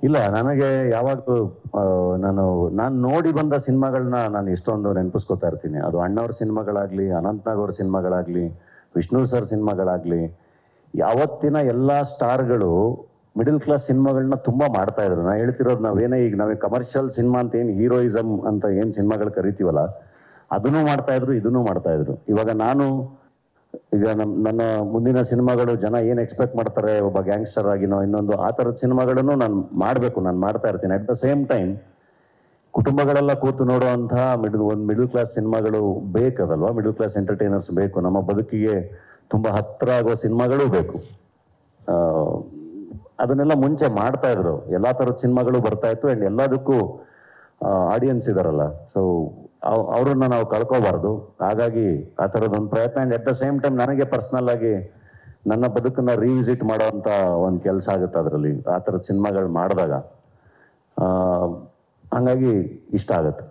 ಇಲ್ಲ, ನನಗೆ ಯಾವಾಗಲೂ ನಾನು ನಾನು ನೋಡಿ ಬಂದ ಸಿನಿಮಾಗಳನ್ನ ನಾನು ಇಷ್ಟೊಂದು ನೆನಪಿಸ್ಕೋತಾ ಇರ್ತೀನಿ. ಅದು ಅಣ್ಣವ್ರ ಸಿನಿಮಾಗಳಾಗಲಿ, ಅನಂತನಾಗ್ ಅವ್ರ ಸಿನಿಮಾಗಳಾಗಲಿ, ವಿಷ್ಣು ಸರ್ ಸಿನಿಮಾಗಳಾಗಲಿ, ಯಾವತ್ತಿನ ಎಲ್ಲ ಸ್ಟಾರ್ಗಳು ಮಿಡಲ್ ಕ್ಲಾಸ್ ಸಿನಿಮಾಗಳನ್ನ ತುಂಬ ಮಾಡ್ತಾ ಇದ್ರು. ನಾನು ಹೇಳ್ತಿರೋದು ನಾವೇನೇ ಈಗ, ನಾವೇ ಕಮರ್ಷಿಯಲ್ ಸಿನಿಮಾ ಅಂತ ಏನು ಹೀರೋಯಿಸಮ್ ಅಂತ ಏನು ಸಿನಿಮಾಗಳು ಕರಿತೀವಲ್ಲ ಇದ್ರು, ಇದನ್ನೂ ಮಾಡ್ತಾ ಇದ್ರು. ಇವಾಗ ನಾನು ಈಗ ನಮ್, ನನ್ನ ಮುಂದಿನ ಸಿನಿಮಾಗಳು ಜನ ಏನು ಎಕ್ಸ್ಪೆಕ್ಟ್ ಮಾಡ್ತಾರೆ, ಒಬ್ಬ ಗ್ಯಾಂಗ್ಸ್ಟರ್ ಆಗಿನೋ, ಇನ್ನೊಂದು ಆ ಥರದ ಸಿನಿಮಾಗಳನ್ನು ನಾನು ಮಾಡಬೇಕು, ನಾನು ಮಾಡ್ತಾ ಇರ್ತೀನಿ. ಅಟ್ ದ ಸೇಮ್ ಟೈಮ್ ಕುಟುಂಬಗಳೆಲ್ಲ ಕೂತು ನೋಡುವಂತಹ ಮಿಡ್ ಒಂದು ಮಿಡಲ್ ಕ್ಲಾಸ್ ಸಿನಿಮಾಗಳು ಬೇಕದಲ್ವಾ? ಮಿಡಲ್ ಕ್ಲಾಸ್ ಎಂಟರ್ಟೈನರ್ಸ್ ಬೇಕು. ನಮ್ಮ ಬದುಕಿಗೆ ತುಂಬ ಹತ್ತಿರ ಆಗುವ ಸಿನಿಮಾಗಳು ಬೇಕು. ಅದನ್ನೆಲ್ಲ ಮುಂಚೆ ಮಾಡ್ತಾ ಇದ್ರು. ಎಲ್ಲ ಥರದ ಸಿನಿಮಾಗಳು ಬರ್ತಾ ಇತ್ತು ಆ್ಯಂಡ್ ಎಲ್ಲದಕ್ಕೂ ಆಡಿಯನ್ಸ್ ಇದಾರಲ್ಲ. ಸೊ ಅವ್ರನ್ನ ನಾವು ಕಳ್ಕೋಬಾರ್ದು. ಹಾಗಾಗಿ ಆ ಥರದೊಂದು ಪ್ರಯತ್ನ and at the same time ನನಗೆ ಪರ್ಸ್ನಲ್ ಆಗಿ ನನ್ನ ಬದುಕನ್ನ ರೀವಿಸಿಟ್ ಮಾಡೋವಂಥ ಒಂದು ಕೆಲಸ ಆಗುತ್ತೆ ಅದರಲ್ಲಿ. ಆ ಥರದ ಸಿನಿಮಾಗಳು ಮಾಡಿದಾಗ ಹಂಗಾಗಿ ಇಷ್ಟ ಆಗುತ್ತೆ.